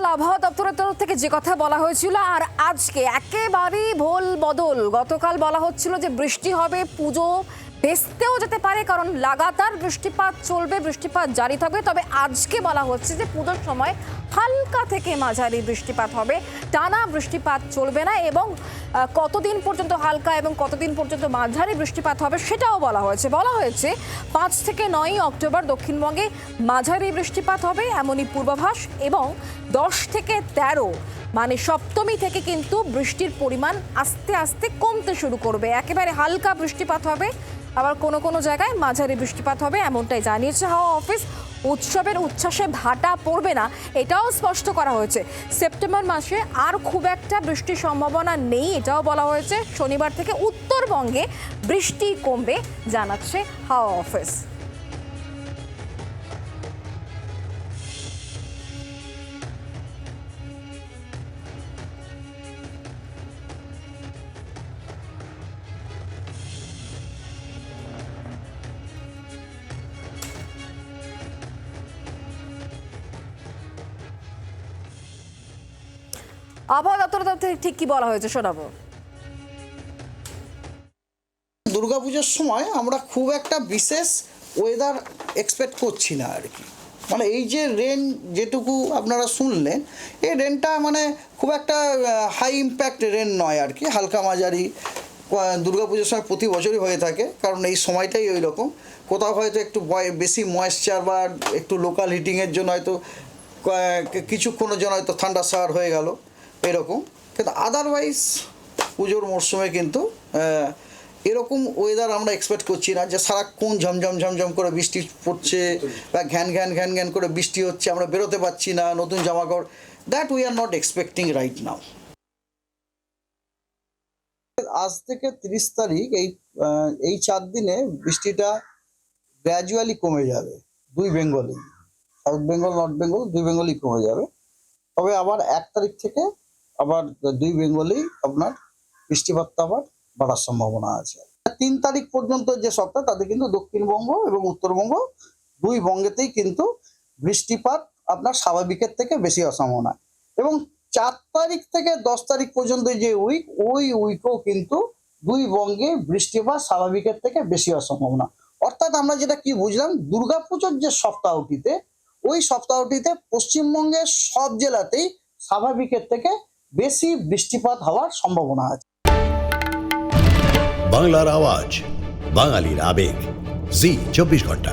গতকাল আবহাওয়া দপ্তরের তরফ থেকে যে কথা বলা হয়েছিল, আর আজকে একেবারেই ভোল বদল। গতকাল বলা হচ্ছিল যে বৃষ্টি হবে, পুজো ভেস্তেও যেতে পারে, কারণ লাগাতার বৃষ্টিপাত চলবে, বৃষ্টিপাত জারি থাকবে। তবে আজকে বলা হচ্ছে যে পুজোর সময় হালকা থেকে মাঝারি বৃষ্টিপাত হবে। টানা বৃষ্টিপাত চলবে না এবং কতদিন পর্যন্ত হালকা এবং কতদিন পর্যন্ত মাঝারি বৃষ্টিপাত হবে সেটাও বলা হয়েছে। বলা হয়েছে, পাঁচ থেকে নয়ই অক্টোবর দক্ষিণবঙ্গে মাঝারি বৃষ্টিপাত হবে এমনই পূর্বাভাস এবং দশ থেকে তেরো মানে সপ্তমী থেকে কিন্তু বৃষ্টির পরিমাণ আস্তে আস্তে কমতে শুরু করবে। একেবারে হালকা বৃষ্টিপাত হবে। আবার কোনো কোনো জায়গায় মাঝারি বৃষ্টিপাত হবে, এমনটাই জানিয়েছে হাওয়া অফিস। উৎসবের উচ্ছ্বাসে ভাটা পড়বে না, এটাও স্পষ্ট করা হয়েছে। সেপ্টেম্বর মাসে আর খুব একটা বৃষ্টির সম্ভাবনা নেই, এটাও বলা হয়েছে। শনিবার থেকে উত্তরবঙ্গে বৃষ্টি কমবে, জানাচ্ছে হাওয়া অফিস। আবহাওয়া দপ্তরের তরফ থেকে ঠিক কি বলা হয়েছে শোনাবো। দুর্গাপুজোর সময় আমরা খুব একটা বিশেষ ওয়েদার এক্সপেক্ট করছি না আর কি। মানে এই যে রেন যেটুকু আপনারা শুনলেন, এই রেনটা মানে খুব একটা হাই ইম্প্যাক্ট রেন নয় আর কি। হালকা মাঝারি দুর্গাপুজোর সময় প্রতি বছরই হয়ে থাকে, কারণ এই সময়টাই ওই রকম কোথাও হয়তো একটু বেশি ময়েশ্চার বা একটু লোকাল হিটিংয়ের জন্য হয়তো কিছুক্ষণের জন্য হয়তো ঠান্ডা সার হয়ে গেল। এরকম। কিন্তু আদারওয়াইজ পুজোর মরশুমে কিন্তু এরকম ওয়েদার আমরা এক্সপেক্ট করছি না যে সারাক্ষণ ঝমঝম ঝমঝম করে বৃষ্টি পড়ছে বা ঘ্যান ঘ্যান ঘ্যান ঘ্যান করে বৃষ্টি হচ্ছে, আমরা বেরোতে পারছি না, নতুন জামা কাপড় that we are not expecting right now আজ থেকে তিরিশ তারিখ, এই এই চার দিনে বৃষ্টিটা গ্র্যাজুয়ালি কমে যাবে, দুই বেঙ্গলেই সাউথ বেঙ্গল, নর্থ বেঙ্গল, দুই বেঙ্গলই কমে যাবে। তবে আবার এক তারিখ থেকে আবার দুই বেঙ্গলেই আপনার বৃষ্টিপাতটা আবার বাড়ার সম্ভাবনা আছে। তিন তারিখ পর্যন্ত যে সপ্তাহ, তাতে কিন্তু দক্ষিণবঙ্গ এবং উত্তরবঙ্গ দুই বঙ্গেতেই কিন্তু বৃষ্টিপাত আপনার স্বাভাবিকের থেকে বেশি হওয়ার সম্ভাবনা এবং চার তারিখ থেকে দশ তারিখ পর্যন্ত যে উইক ওই উইকও কিন্তু দুই বঙ্গে বৃষ্টিপাত স্বাভাবিকের থেকে বেশি হওয়ার সম্ভাবনা অর্থাৎ আমরা যেটা কি বুঝলাম, দুর্গাপুজোর যে সপ্তাহটিতে, ওই সপ্তাহটিতে পশ্চিমবঙ্গের সব জেলাতেই স্বাভাবিকের থেকে বেশি বৃষ্টিপাত হওয়ার সম্ভাবনা আছে। বাংলার আওয়াজ বাঙালির আবেগ। জি চব্বিশ ঘণ্টা।